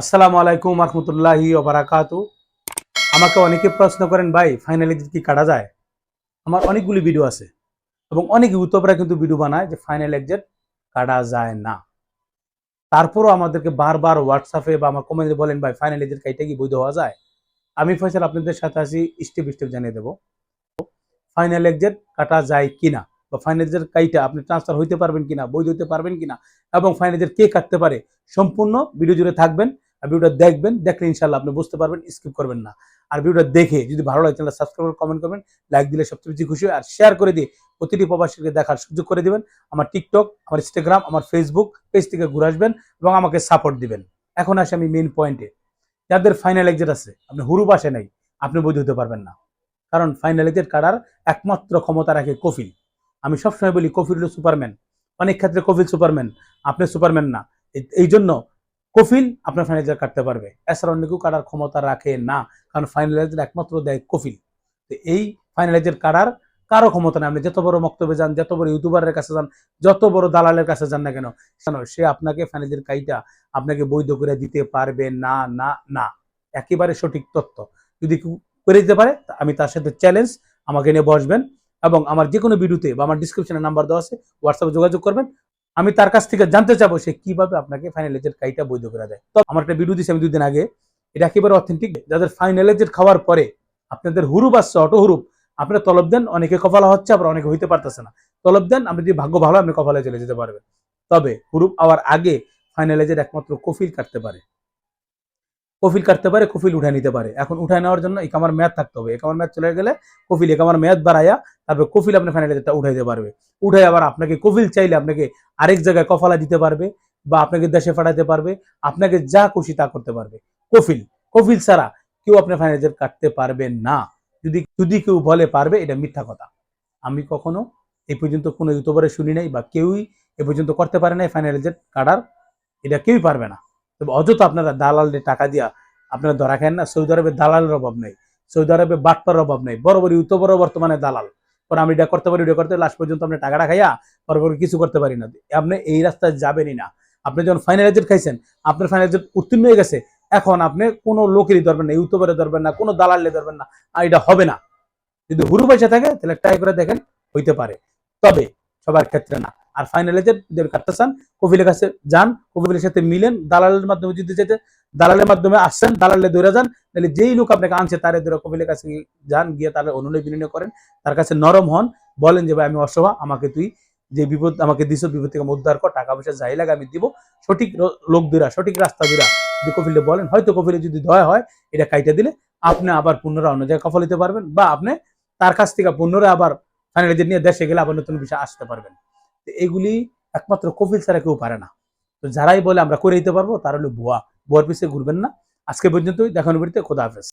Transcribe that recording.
আসসালামু আলাইকুম রহমতুল্লাহি ওবারাকাতু আমাকে অনেকে প্রশ্ন করেন, ভাই ফাইনালি কি কাটা যায়? আমার অনেকগুলি ভিডিও আছে এবং অনেক ইউটিউবরা কিন্তু ভিডিও বানায় যে ফাইনাল এক্সিট কাটা যায় না। তারপরও আমাদেরকে বারবার হোয়াটসঅ্যাপে বা আমার কমেন্টে বলেন, ভাই ফাইনাল এক্সিট কাইটা কি বৈধ হওয়া যায়? আমি ফয়সাল আপনাদের সাথে আসি স্টেপ স্টেপ জানিয়ে দেবো। ফাইনাল এক্সিট কাটা যায় কিনা বা ফাইনাল এক্সিট কাইটা আপনি ট্রান্সফার হইতে পারবেন কিনা, বৈধ হতে পারবেন কিনা এবং ফাইনাল এক্সিট কে কাটতে পারে, সম্পূর্ণ ভিডিও জুড়ে থাকবেন। ভিডিওটা দেখবেন, দেখলে ইনশাল্লাহ আপনি বুঝতে পারবেন স্কিপ করবেন না। আর ভিডিওটা দেখে যদি ভালো লাগে চ্যানেল সাবস্ক্রাইব করে কমেন্ট করবেন লাইক দিলে সবচেয়ে বেশি খুশি আর শেয়ার করে দিয়ে প্রতিটি প্রবাসীকে দেখার সুযোগ করে দিবেন। আমার টিকটক আমার ইনস্টাগ্রাম আমার ফেসবুক পেজ থেকে ঘুরে আসবেন এবং আমাকে সাপোর্ট দিবেন। এখন আসে আমি মেন পয়েন্টে যাদের ফাইনাল এক্সিট আছে, আপনি হুরু পাশে নাই, আপনি বৈধ হতে পারবেন না। কারণ ফাইনাল এক্সিট কাটার একমাত্র ক্ষমতা রাখে কফিল। আমি সবসময় বলি কফিল হলো সুপারম্যান অনেক ক্ষেত্রে কফিল সুপারম্যান আপনি সুপারম্যান না। এই জন্য কফিল আপনার ফাইনালাইজার কাটতে পারবে। এছাড়া অন্য কেউ কাটার ক্ষমতা রাখে না, কারণ ফাইনালাইজার একমাত্র দেয় কফিল তো এই ফাইনালাইজার কাটার কারও ক্ষমতা নেই। আপনি যত বড় বক্তব্যে যান, যত বড় ইউটিউবারের কাছে যান, যত বড় দালালের কাছে যান না কেন কেন সে আপনাকে ফাইনালাইজার কাইটা আপনাকে বৈধ করে দিতে পারবে না না না। একেবারে সঠিক তথ্য। যদি করে দিতে পারে আমি তার সাথে চ্যালেঞ্জ আমাকে নিয়ে বসবেন এবং আমার যে কোনো ভিডিওতে বা আমার ডিসক্রিপশনে নাম্বার দেওয়া আছে হোয়াটসঅ্যাপে যোগাযোগ করবেন। আমি তার কাছ থেকে জানতে চাবো সে কীভাবে আপনাকে ফাইনাল এজের কাইটা বৈধ করে দেয়। তো আমার একটা ভিডিও দিয়েছি আমি দুদিন আগে। এটা একেবারে অথেন্টিক যাদের ফাইনাল এজের খাওয়ার পরে আপনাদের হুরুপ আসছে অটো হুরুপ, আপনারা তলব দেন, অনেকে কপালা হচ্ছে, আবার অনেকে হইতে পারতেছে না। তলব দেন আপনি যদি ভাগ্য ভালো আপনি কপালে চলে যেতে পারবেন। তবে হুরুপ আওয়ার আগে ফাইনাল এজের একমাত্র কফিল কাটতে পারে। কফিল কাটতে পারে, কফিল উঠায় নিতে পারে। এখন উঠায় নেওয়ার জন্য একামার ম্যাথ থাকতে হবে। একামার ম্যাথ চলে গেলে কফিল একামার ম্যাথ বাড়াইয়া তারপরে কফিল আপনি ফাইনাল এজেরটা উঠাইতে পারবে। উঠাই আবার আপনাকে কফিল চাইলে আপনাকে আরেক জায়গায় কফালা দিতে পারবে বা আপনাকে দেশে পাঠাতে পারবে, আপনাকে যা খুশি তা করতে পারবে। কফিল কফিল ছাড়া কেউ আপনার ফাইনালাইজার কাটতে পারবে না। যদি যদি কেউ বলে পারবে, এটা মিথ্যা কথা। আমি কখনো এই পর্যন্ত কোনো ইউটিউবারে শুনি নাই বা কেউই এ পর্যন্ত করতে পারে নাই ফাইনালাইজার কাটার, এটা কেউই পারবে না। তবে অযথা আপনারা দালালদের টাকা দিয়া আপনারা ধরা খান না। সৌদি আরবে দালালের অভাব নেই। সৌদি আরবে বাটপার অভাব নেই। বড় বড় ইউটিউবারও বর্তমানে দালাল। পরে আমি এটা করতে পারি, ওটা করতে লাস্ট পর্যন্ত আপনি টাকাটা খাইয়া পরপর কিছু করতে পারি না। আপনি এই রাস্তায় যাবেনই না। আপনি যখন ফাইনাল ফাইনালাইজার খাইছেন, আপনার ফাইনাল ফাইনালাইজার উত্তীর্ণ হয়ে গেছে, এখন আপনি কোনো লোকেরই ধরবেন না ইউটিউবারে ধরবেন না, কোনো দালালে ধরবেন না, আর এটা হবে না। যদি হুরু পয়সা থাকে, তাহলে ট্রাই করে দেখেন, হইতে পারে। তবে সবার ক্ষেত্রে না। আর ফাইনালাইজার যদি কাটতে চান কপিলের কাছে যান, কপিলের সাথে মিলেন, দালালের মাধ্যমে যদি যেতে, দালালের মাধ্যমে আসছেন, দালালে দৌড়ে যান তাহলে যেই লোক আপনাকে আনছে তারে ধরে কপিলের কাছে যান, গিয়ে তাহলে অনুনয় বিনয় করেন, তার কাছে নরম হন, বলেন যে, ভাই, আমি অসভা, আমাকে তুই যে বিপদ, আমাকে দিছ বিপদ থেকে উদ্ধার কর, টাকা পয়সা যাই লাগে আমি দিব, সঠিক লোক দুরা, সঠিক রাস্তা দুরা। যদি কপিলে বলেন, হয়তো কপিলে যদি দয়া হয়, এটা কাইটা দিলে আপনি আবার পুনরায় অন্য জায়গায় কফল দিতে পারবেন, বা আপনি তার কাছ থেকে পুনরায় আবার ফাইনালাইজার নিয়ে দেশে গেলে আবার নতুন বিষয় আসতে পারবেন। এগুলি একমাত্র কপিল ছাড়া কেউ পারে না। তো যারাই বলে আমরা করে দিতে পারব, তারা হলো ভুয়া ভুয়ার পিছিয়ে ঘুরবেন না। আজকে পর্যন্তই। দেখানো বাড়িতে। খোদা হাফেজ।